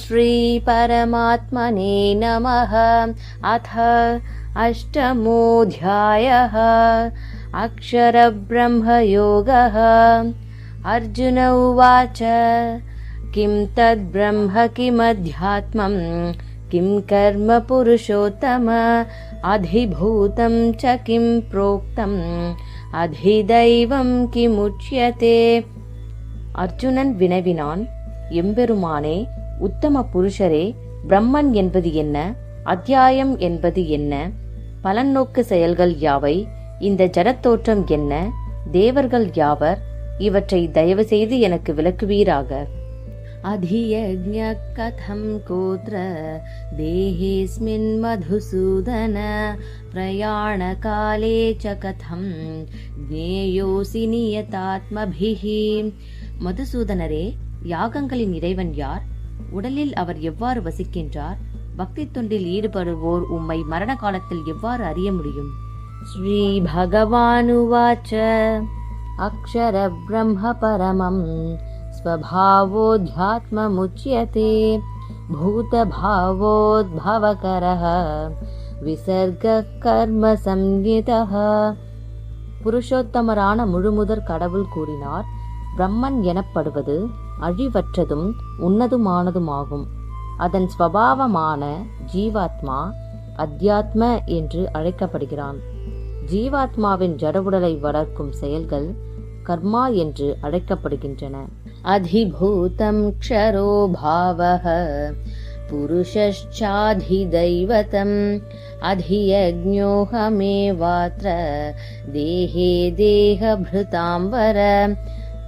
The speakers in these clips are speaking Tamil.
श्रीपरमात्मने नमः अथ अष्टमोऽध्यायः अक्षरब्रह्मयोगः अर्जुन उवाच किं तद्ब्रह्म किमध्यात्मम् किं कर्म पुरुषोत्तम अधिभूतं च किं प्रोक्तम् அதிதைவம் கிமுச்சியதே அர்ஜுனன் வினவினான் எம்பெருமானே உத்தம புருஷரே பிரம்மன் என்பது என்ன அத்தியாயம் என்பது என்ன பலநோக்கு செயல்கள் யாவை இந்த ஜடத்தோற்றம் என்ன தேவர்கள் யாவர் இவற்றை தயவு செய்து எனக்கு விளக்குவீராக अधियज्ञ कथं कोत्र देहेऽस्मिन् मधुसूदन प्रयाणकाले च कथं ज्ञेयोऽसि नियतात्मभिः மதுசூதனரே யாகங்களின் இறைவன் யார் உடலில் அவர் எவ்வாறு வசிக்கின்றார் பக்தி தொண்டில் ஈடுபடுவோர் உம்மை மரண காலத்தில் எவ்வாறு அறிய முடியும் ஸ்ரீ பகவானுவாச்ச அக்ஷர பிரம்ம பரமம் स्वभावोऽध्यात्ममुच्यते भूतभावोद्भवकरः விசர்க கர்ம சம்யுதः புருஷோத்தமரான முழுமுதற் கடவுள் கூறினார் பிரம்மன் எனப்படுவது அழிவற்றதும் உன்னதுமானதுமாகும் அதன் ஸ்வபாவமான ஜீவாத்மா அத்தியாத்ம என்று அழைக்கப்படுகிறான் ஜீவாத்மாவின் ஜடவுடலை வளர்க்கும் செயல்கள் கர்மா என்று அழைக்கப்படுகின்றன अधिभूतं क्षरो भावः पुरुषश्चाधिदैवतम् अधियज्ञोऽहमेवात्र தேகே தேகபிருதாம்பர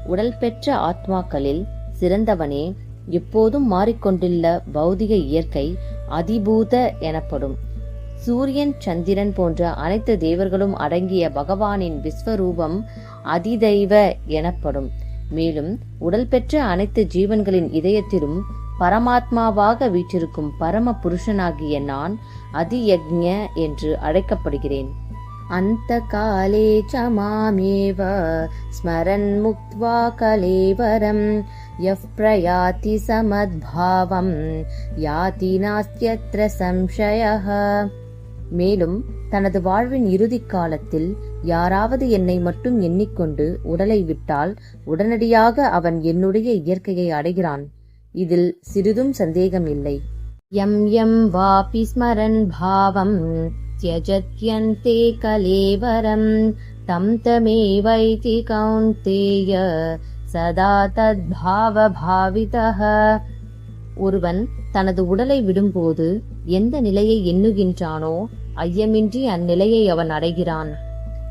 உடல் பெற்ற ஆத்மாக்களில் சிறந்தவனே எப்போதும் மாறிக்கொண்டுள்ள பௌதிக இயற்கை அதிபூத எனப்படும். சூரியன் சந்திரன் போன்ற அனைத்து தேவர்களும் அடங்கிய பகவானின் விஸ்வரூபம் அதிதெய்வ எனப்படும். மேலும் உடல் பெற்ற அனைத்து ஜீவன்களின் இதயத்திலும் பரமாத்மாவாக வீற்றிருக்கும் பரம புருஷனாகிய நான் அதியக்ஞ என்று அழைக்கப்படுகிறேன். அந்த காலே ச மாமேவ ஸ்மரன் முக்த்வா கலேவரம். यः பிரயாதி சமத்பாவம் யாதி நாஸ்தியத்ர சம்சயः மேலும் தனது வாழ்வின் இறுதி காலத்தில் யாராவது என்னை மட்டும் எண்ணிக்கொண்டு உடலை விட்டால் உடனடியாக அவன் என்னுடைய இயற்கையை அடைகிறான். இதில் சிறிதும் சந்தேகம் இல்லை எம் எம் வாபி ஸ்மரன் பாவம் தியஜத்யந்தே கலேவரம் தம் தமேவைதி கௌந்தேய சதா தத்பாவ ஒருவன் தனது உடலை விடும்போது எந்த நிலையை எண்ணுகின்றானோ ஐயமின்றி அந்நிலையை அவன் அடைகிறான்.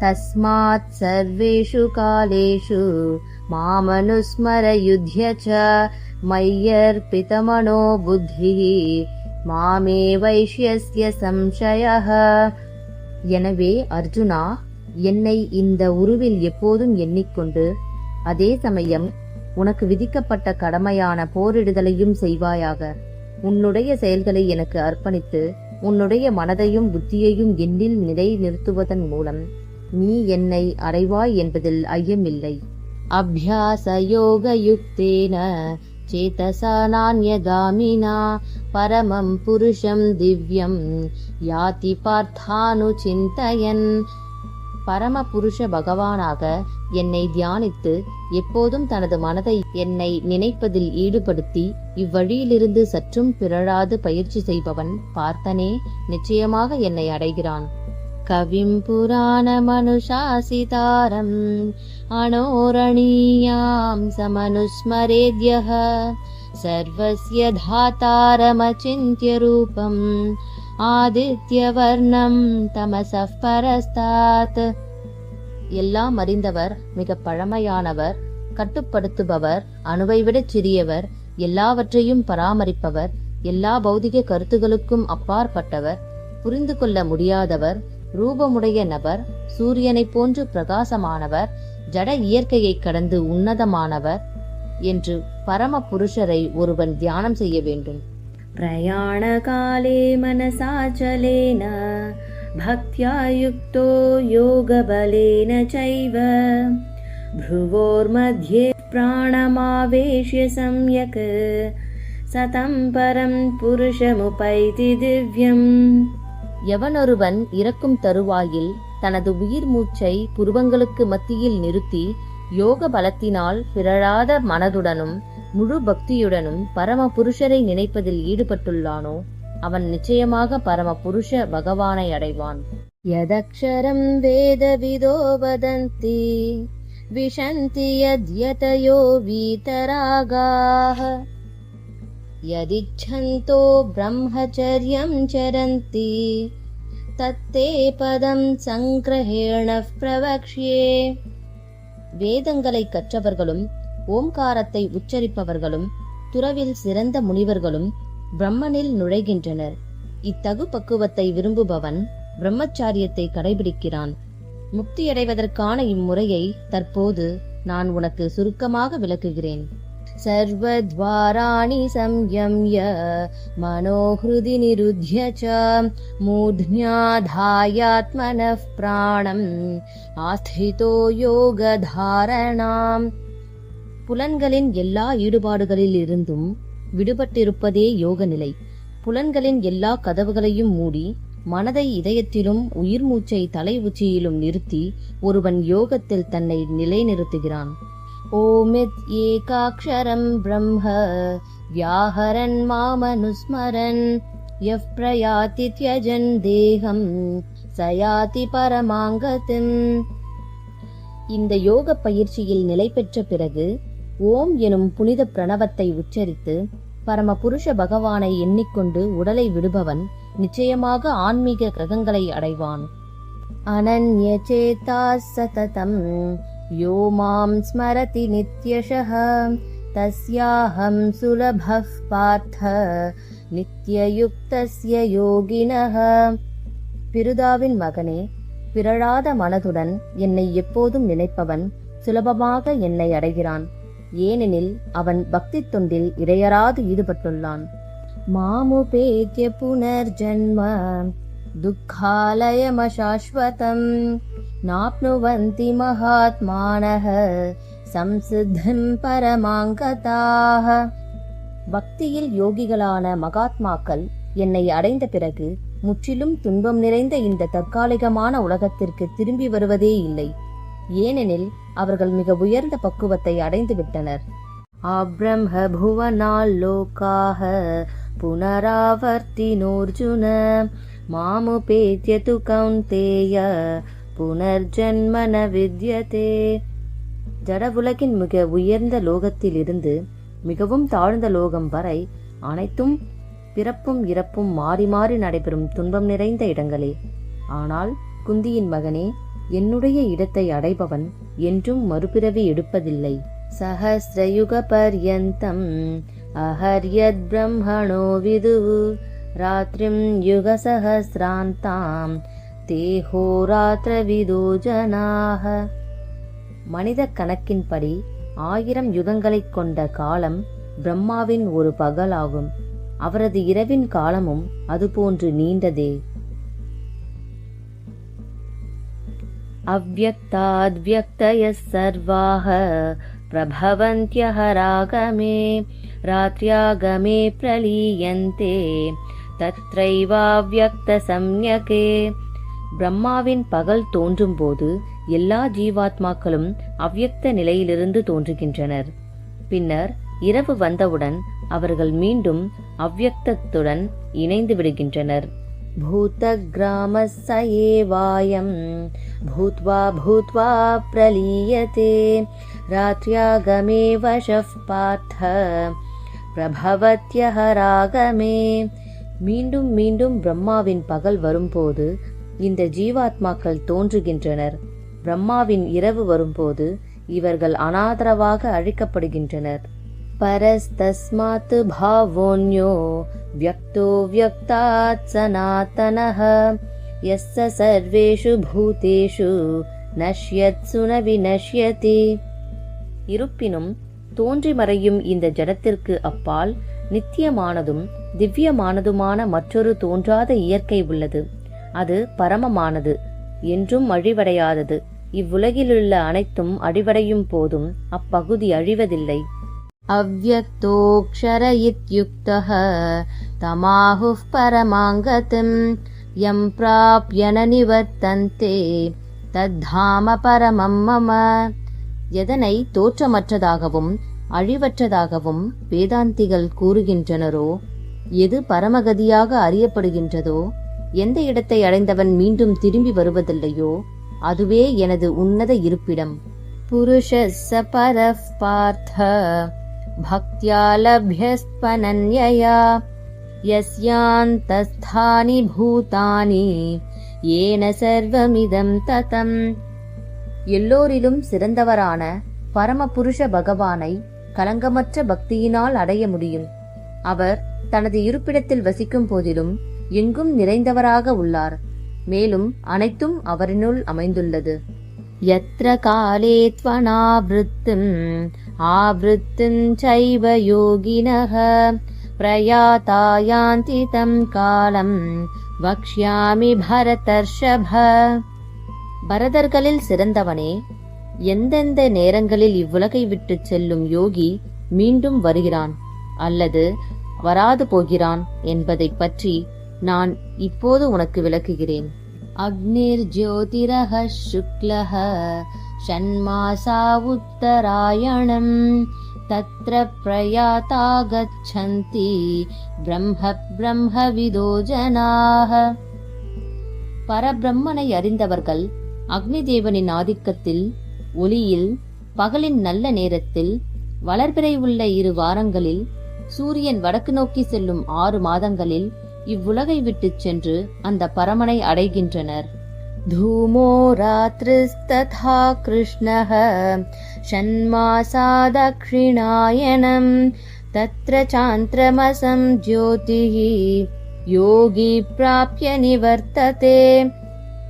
தஸ்மாத் சர்வேஷு காலேஷு மாமனுஸ்மர யுத்ய ச மய்யர்பிதமனோ புத்தி மாமே வைஷ்யஸ்ய சம்சயः எனவே அர்ஜுனா என்னை இந்த உருவில் எப்போதும் எண்ணிக்கொண்டு அதே சமயம் உனக்கு விதிக்கப்பட்ட கடமையான போரிடுதலையும் செய்வாயாக. உன்னுடைய செயல்களை எனக்கு அர்ப்பணித்து உன்னுடைய மனதையும் புத்தியையும் என்னில் நிலை நிறுத்துவதன் மூலம் நீ என்னை அடைவாய் என்பதில் ஐயமில்லை. அபியாசயோகயுக்தேன சேதசா நான்யகாமினா பரமம் புருஷம் திவ்யம். யாதி பார்த்தானு சிந்தயன் பரம புருஷ பகவானாக என்னை தியானித்து எப்போதும் தனது மனதை என்னை நினைப்பதில் ஈடுபடுத்தி இவ்வழியிலிருந்து சற்றும் பிறழாது பயிற்சி செய்பவன் பார்த்தனே நிச்சயமாக என்னை அடைகிறான். கவிம் புராண மனுஷாசிதாரம் அனோரணீயாம் சர்வசிய சர்வஸ்ய தாத்தாரமச்சிந்திய ரூபம் ஆதித்யவர்ணம் தமசப் பரஸ்தாத். எல்லாம் அறிந்தவர் மிக பழமையானவர் கட்டுப்படுத்துபவர் அணுவை விட சிறியவர் எல்லாவற்றையும் பராமரிப்பவர் எல்லா பௌதிக கருத்துகளுக்கும் அப்பாற்பட்டவர் புரிந்து கொள்ள முடியாதவர் ரூபமுடைய நபர் சூரியனைப் போன்று பிரகாசமானவர் ஜட இயற்கையை கடந்து உன்னதமானவர் என்று பரம புருஷரை ஒருவன் தியானம் செய்ய வேண்டும். प्रयाणकाले मनसाचलेन भक्त्या युक्तो योगबलेन चैव भ्रुवोर्मध्ये प्राणमावेश्य सम्यक् சதம் பரம் புருஷமுபைதி திவ்யம் எவனொருவன் இறக்கும் தருவாயில் தனது உயிர் மூச்சை புருவங்களுக்கு மத்தியில் நிறுத்தி யோக பலத்தினால் பிறழாத மனதுடனும் முழு பக்தியுடனும் பரம புருஷரை நினைப்பதில் ஈடுபட்டுள்ளானோ அவன் நிச்சயமாக பரம புருஷ பகவானை அடைவான் யதக்ஷரம் வேதவிதோ வதந்தி விஷந்தி யத்யதயோ வீதராகாः यदिच्छन्तो ब्रह्मचर्यं चरन्ति தத்தே பதம் சங்கிரஹேண பிரவக்ஷ்யே வேதங்களை கற்றவர்களும் ஓம்காரத்தை உச்சரிப்பவர்களும் துறவில் சிறந்த முனிவர்களும் பிரம்மனில் நுழைகின்றனர் இத்தகு பக்குவத்தை விரும்புபவன் பிரம்மச்சாரியத்தை கடைபிடிக்கிறான் முக்தியடைவதற்கான இம்முறையை தற்போது நான் உனக்கு சுருக்கமாக விளக்குகிறேன் सर्वद्वाराणि संयम्य मनोहृदि निरुध्य च मूर्ध्न्याधायात्मनः प्राणम् आस्थितो யோகதாரணாம் புலன்களின் எல்லா ஈடுபாடுகளிலிருந்தும் விடுபட்டிருப்பதே யோக நிலை புலன்களின் எல்லா கதவுகளையும் மூடி மனதை இதயத்திலும் உயிர் மூச்சை தலை உச்சியிலும் நிறுத்தி ஒருவன் யோகத்தில் தன்னை நிலைநிறுத்துகிறான். ஓமித் ஏகாட்சரம் பிரம்ம வியாஹரன் மாமனுஸ்மரன் எஃப் பிரயாதி தியஜன் தேகம் சயாதி பரமாங்கத்தின் இந்த யோக பயிற்சியில் நிலை பெற்ற பிறகு ஓம் எனும் புனித பிரணவத்தை உச்சரித்து பரமபுருஷ பகவானை எண்ணிக்கொண்டு உடலை விடுபவன் நிச்சயமாக ஆன்மீக கிரகங்களை அடைவான். அனன்ய சேதா சததம். யோ மாம் ஸ்மரதி நித்யஷஹ. தஸ்யாஹம் சுலப பார்த்த. நித்தியயுக்தஸ்ய யோகினக பிருதாவின் மகனே பிறழாத மனதுடன் என்னை எப்போதும் நினைப்பவன் சுலபமாக என்னை அடைகிறான். ஏனெனில் அவன் பக்தி தொண்டில் இடையறாது ஈடுபட்டுள்ளான் மாமுபேத்ய புனர்ஜன்ம துக்காலயமசாஸ்வதம். நாப்னுவந்தி மகாத்மானக சம்சித்தம் பரமாங்கதாக. பக்தியில் யோகிகளான மகாத்மாக்கள் என்னை அடைந்த பிறகு முற்றிலும் துன்பம் நிறைந்த இந்த தற்காலிகமான உலகத்திற்கு திரும்பி வருவதே இல்லை. ஏனெனில் அவர்கள் மிக உயர்ந்த பக்குவத்தை அடைந்து விட்டனர். அப்ரம்ம புவனால் லோகாக புனராவர்த்தினோர்ஜுன மாமுபேத்ய து கௌந்தேய புனர்ஜன்மன வித்யதே. ஜட உலகின் மிக உயர்ந்த லோகத்திலிருந்து மிகவும் தாழ்ந்த லோகம் வரை அனைத்தும் பிறப்பும் இறப்பும் மாறி மாறி நடைபெறும் துன்பம் நிறைந்த இடங்களே. ஆனால் குந்தியின் மகனே என்னுடைய இடத்தை அடைபவன் என்றும் மறுபிறவி எடுப்பதில்லை. சஹசிரயுக பர்யந்தம் அஹர்யத் பிரம்மணோ விது. ராத்திரிம் யுக சஹசிராந்தாம் தேஹோராத்திர விதோ ஜனாக. மனித கணக்கின்படி ஆயிரம் யுகங்களைக் கொண்ட காலம் பிரம்மாவின் ஒரு பகலாகும். அவரது இரவின் காலமும் அதுபோன்று நீண்டதே. அவ்வக்தாத்வியக்தயः सर्वाः प्रभवन्त्यः रागमे रात्र्यागमे प्रलीयन्ते தத்ரைவாவியக்தசம்யகே பிரம்மாவின் பகல் தோன்றும்போது எல்லா ஜீவாத்மாக்களும் அவ்யக்த நிலையிலிருந்து தோன்றுகின்றனர் பின்னர் இரவு வந்தவுடன் அவர்கள் மீண்டும் அவ்யக்தத்துடன் இணைந்து விடுகின்றனர் பூத கிராம சயேவாயம் பூத்வா பூத்வா பிரலீயதே ராத்ரியாகமே वशः பார்த்த பிரபவத்யஹ ராகமே மீண்டும் மீண்டும் பிரம்மாவின் பகல் வரும்போது இந்த ஜீவாத்மாக்கள் தோன்றுகின்றனர். பிரம்மாவின் இரவு வரும்போது இவர்கள் அனாதரவாக அழிக்கப்படுகின்றனர். பரஸ்தஸ்மாத் பாவோன்யோ வியக்தோ வியக்தாத் சனாதனः यस्य சர்வேஷு பூதேஷு நஷ்யத்சு ந விநஷ்யதி இருப்பினும் தோன்றி மறையும் இந்த ஜடத்திற்கு அப்பால் நித்தியமானதும் திவ்யமானதுமான மற்றொரு தோன்றாத இயற்கை உள்ளது அது பரமமானது என்றும் அழிவடையாதது இவ்வுலகிலுள்ள அனைத்தும் அழிவடையும் போதும் அப்பகுதி அழிவதில்லை अव्यक्तोऽक्षर इत्युक्तः तमाहुः परमाङ्गतिम् यं प्राप्य न निवर्तन्ते தத்தாம பரமம் மம எதனை தோற்றமற்றதாகவும் அழிவற்றதாகவும் வேதாந்திகள் கூறுகின்றனரோ எது பரமகதியாக அறியப்படுகின்றதோ எந்த இடத்தை அடைந்தவன் மீண்டும் திரும்பி வருவதில்லையோ அதுவே எனது உன்னத இருப்பிடம் புருஷஸ்ஸ பரஃப் பார்த்த பக்தியா லப்யஸ்பனன்யயா யஸ்யாந்தஸ்தானி பூதானி ஏன சர்வமிதம் ததம் எல்லோரிலும் சிறந்தவரான பரமபுருஷ பகவானை கலங்கமற்ற பக்தியினால் அடைய முடியும் அவர் தனது இருப்பிடத்தில் வசிக்கும் போதிலும் எங்கும் நிறைந்தவராக உள்ளார் மேலும் அனைத்தும் அவரினுள் அமைந்துள்ளது யத்ர காலே त्वनावृत्तिम् आवृत्तिम् चैव योगिनः प्रयाता यान्ति तं காலம் வக்ஷ்யாமி பரதர்ஷப பரதர்களில் சிறந்தவனே எந்தெந்த நேரங்களில் இவ்வுலகை விட்டு செல்லும் யோகி மீண்டும் வருகிறான் அல்லது வராது போகிறான் என்பதைப் பற்றி நான் இப்போது உனக்கு விளக்குகிறேன் அக்னிர் ஜோதிரஹ சுக்லஹ ஷண்மாசா உத்தராயணம் तत्र प्रयाता गच्छन्ति பிரம்ம பிரம்மவிதோ ஜனாக பரபிரம்மனை அறிந்தவர்கள் அக்னி தேவனின் ஆதிக்கத்தில் ஒளியில் பகலின் நல்ல நேரத்தில் வளர்பிறை உள்ள இரு வாரங்களில் சூரியன் வடக்கு நோக்கி செல்லும் ஆறு மாதங்களில் இவ்வுலகை விட்டுச் சென்று அந்த பரமனை அடைகின்றனர். धूमो रात्रिस्तथा कृष्णः षण्मासा दक्षिणायनम् तत्र चान्द्रमसं ज्योतिः யோகி பிராப்ய நிவர்த்ததே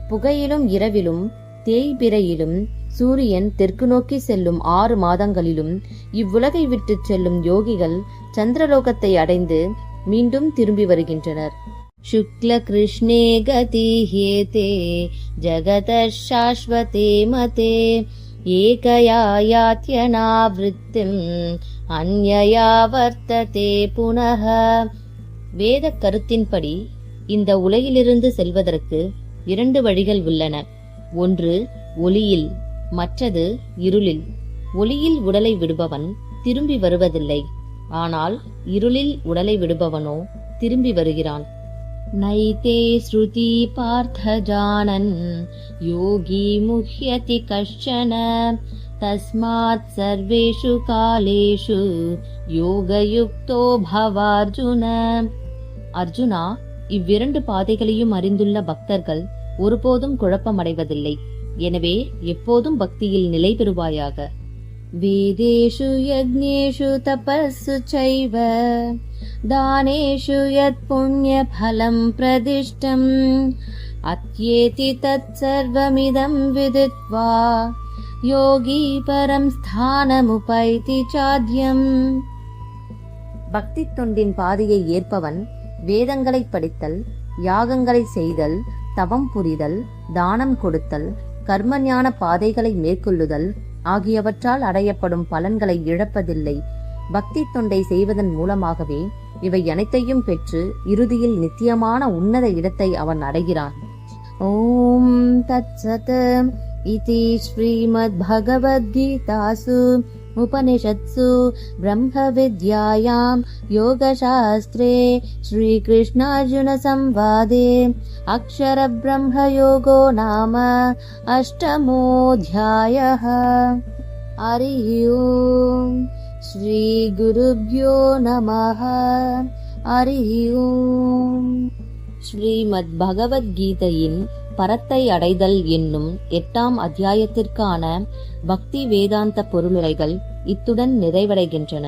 புகையிலும் இரவிலும் தேய்பிரையிலும் சூரியன் தெற்கு நோக்கி செல்லும் ஆறு மாதங்களிலும் இவ்வுலகை விட்டுச் செல்லும் யோகிகள் சந்திரலோகத்தை அடைந்து மீண்டும் திரும்பி வருகின்றனர் शुक्लकृष्णे गतिह्येते जगतः शाश्वते मते एकया यात्यनावृत्तिम् अन्यया வர்த்ததே புனः வேத கருத்தின்படி இந்த உலகிலிருந்து செல்வதற்கு இரண்டு வழிகள் உள்ளன ஒன்று ஒளியில் மற்றது இருளில் ஒளியில் உடலை விடுபவன் திரும்பி வருவதில்லை ஆனால் இருளில் உடலை விடுபவனோ திரும்பி வருகிறான் नैते श्रुति पार्थ जानन् योगी मुह्यति कश्चन तस्मात् सर्वेषु कालेषु யோகயுக்தோ பவார்ஜுன அர்ஜுனா இவ்விரண்டு பாதைகளையும் அறிந்துள்ள பக்தர்கள் ஒருபோதும் குழப்பமடைவதில்லை எனவே எப்போதும் பக்தியில் நிலை பெறுவாயாக வேதேஷு யக்ஞேஷு தபஸ்ஸு சைவ दानेषु यत् पुण्यफलं प्रदिष्टम् अत्येति तत्सर्वमिदं विदित्वा योगी परं स्थानमुपैति चाद्यम् பக்தி தொண்டின் பாதையை ஏற்பவன் வேதங்களை படித்தல் யாகங்களை செய்தல் தவம் புரிதல் தானம் கொடுத்தல் கர்மஞான பாதைகளை மேற்கொள்ளுதல் ஆகியவற்றால் அடையப்படும் பலன்களை இழப்பதில்லை. பக்தி தொண்டை செய்வதன் மூலமாகவே இவை அனைத்தையும் பெற்று இறுதியில் நித்தியமான உன்னத இடத்தை அவன் அடைகிறான். ஓம் தத் சத் இதி ஸ்ரீமத் பகவத்கீதாசு उपनिषत्सु ब्रह्मविद्यायां योगशास्त्रे श्रीकृष्णार्जुनसंवादे अक्षरब्रह्मयोगो नाम अष्टमोऽध्यायः। हरि ॐ श्रीगुरुभ्यो नमः। हरि ओम्। श्रीमद्भगवद्गीतयिन् பரத்தை அடைதல் என்னும் எட்டாம் அத்தியாயத்திற்கான பக்தி வேதாந்த பொருளுரைகள் இத்துடன் நிறைவடைகின்றன.